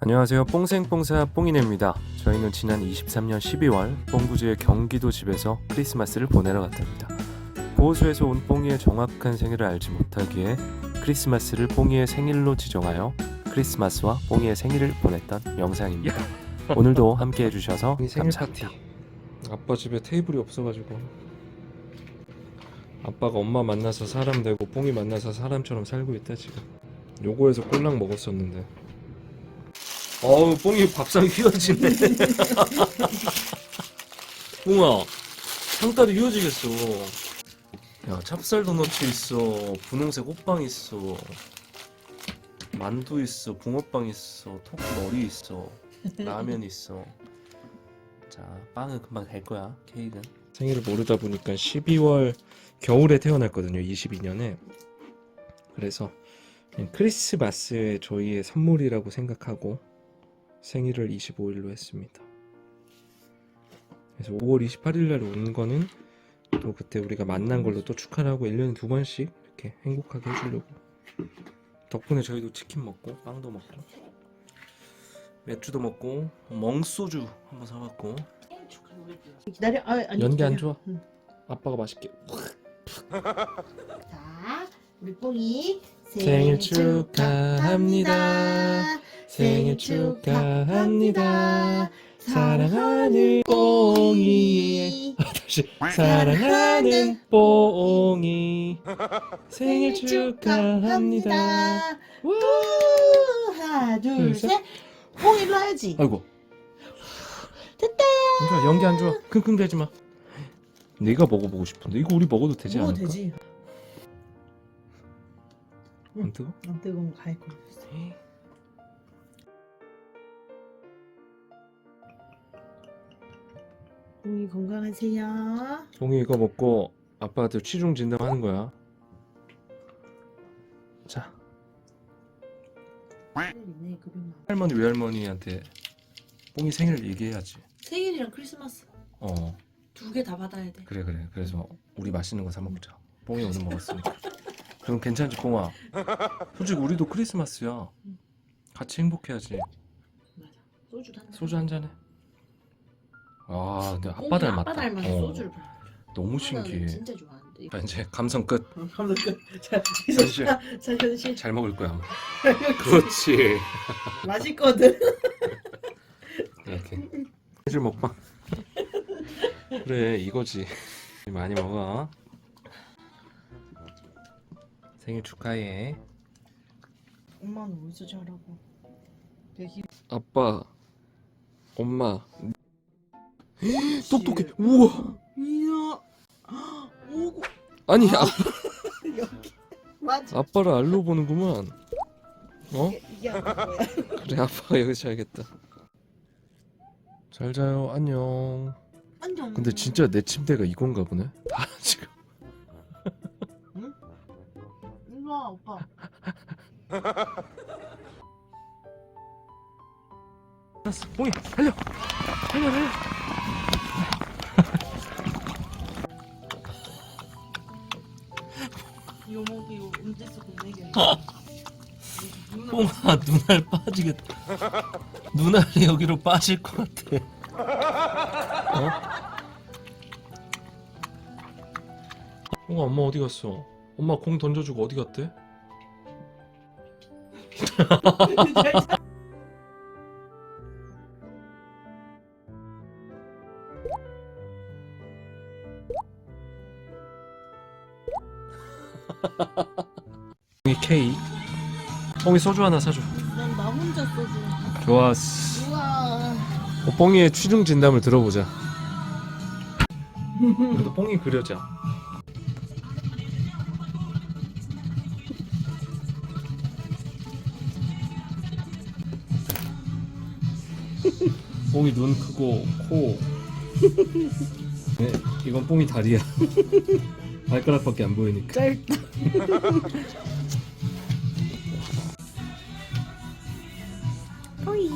안녕하세요. 뽕생뽕사 뽕이네입니다. 저희는 지난 23년 12월 뽕구지의 경기도 집에서 크리스마스를 보내러 갔답니다. 보호소에서 온 뽕이의 정확한 생일을 알지 못하기에 크리스마스를 뽕이의 생일로 지정하여 크리스마스와 뽕이의 생일을 보냈던 영상입니다. 오늘도 함께 해주셔서 감사합니다. 아빠 집에 테이블이 없어가지고 아빠가 엄마 만나서 사람 되고 뽕이 만나서 사람처럼 살고 있다 지금. 요거에서 꼴랑 먹었었는데. 어우 뽕이 밥상 휘어지네. 뽕아 상다리 휘어지겠어. 야 찹쌀 도넛 있어. 분홍색 호빵 있어. 만두 있어. 붕어빵 있어. 토끼 머리 있어. 라면 있어. 자 빵은 금방 갈 거야 케이크는. 생일을 모르다 보니까 12월 겨울에 태어났거든요 22년에. 그래서 그냥 크리스마스의 저희의 선물이라고 생각하고 생일을 25일로 했습니다. 그래서 5월 28일 날 온 거는 또 그때 우리가 만난 걸로 또 축하를 하고 1년에 두 번씩 이렇게 행복하게 해주려고 덕분에 저희도 치킨 먹고 빵도 먹고 맥주도 먹고 멍소주 한번 사왔고 기다려. 아, 아니, 연기 안. 좋아? 응. 아빠가 맛있게 자, 우리 뽕이 생일 축하합니다. 생일 축하합니다. 사랑하는 뽕이 다시 사랑하는 뽕이 생일 축하합니다. 우! 하나, 둘, 둘, 셋. 셋. 뽕 일로 해야지. 아이고 됐다. 연기 안 좋아 킁킁대지 마. 내가 먹어보고 싶은데 이거 우리 먹어도 되지 먹어도 않을까? 되지. 안 뜨거? 안 가일 거 있어. 뽕이 건강하세요. 종이 이거 먹고 아빠한테 취중 진담하는 거야. 자 생일이네, 그러면. 할머니 외할머니한테 뽕이 생일 얘기해야지. 생일이랑 크리스마스 어 두 개 다 받아야 돼. 그래 그래 그래서 우리 맛있는 거 사 먹자. 뽕이 오늘 먹었으니까. 그럼 괜찮지 뽕아. 솔직히 우리도 크리스마스야. 같이 행복해야지. 맞아. 소주 한 잔. 소주 한 잔해. 아 근데 아빠 닮았다. 아빠 닮아서 어, 소주를. 너무 아빠는 신기해. 진짜 좋아하는데. 자 이제 감성 끝. 한번 끝. 자, 현실. 자, 자, 현실. 잘 먹을 거야. 그렇지. 맛있거든. 이렇게 해줄 먹방 그래 이거지 많이 먹어 생일 축하해. 엄마는 어디서 자라고? 되게 아빠 엄마. 똑똑해. 우와. 이야. 오고. 아니 아, 여기. 맞아. 아빠를 알로 보는구만. 어? 이게, 이게 아빠 뭐야? 그래 아빠가 여기서 자야겠다. 잘 자요. 안녕. 안녕. 근데 진짜 내 침대가 이건가 보네. 다 지금 일로 와 오빠. 알았어 뽕이 달려 달려 달려 요목이 움직여서 내게. 뽕아 눈알 빠지겠다. 눈알이 여기로 빠질 것 같아. 어? 뽕아 엄마 어디 갔어? 엄마 공 던져주고 어디 갔대? 뽕이 K. 뽕이 소주 하나 사줘. 난 나 혼자 소주. 좋았어. 우와. 어, 뽕이의 취중 진담을 들어보자. 그래도 뽕이 그려져. 뽕이 눈 크고 코. 네, 이건 뽕이 다리야. 발가락밖에 안 보이니까. 짧다. 뽀이.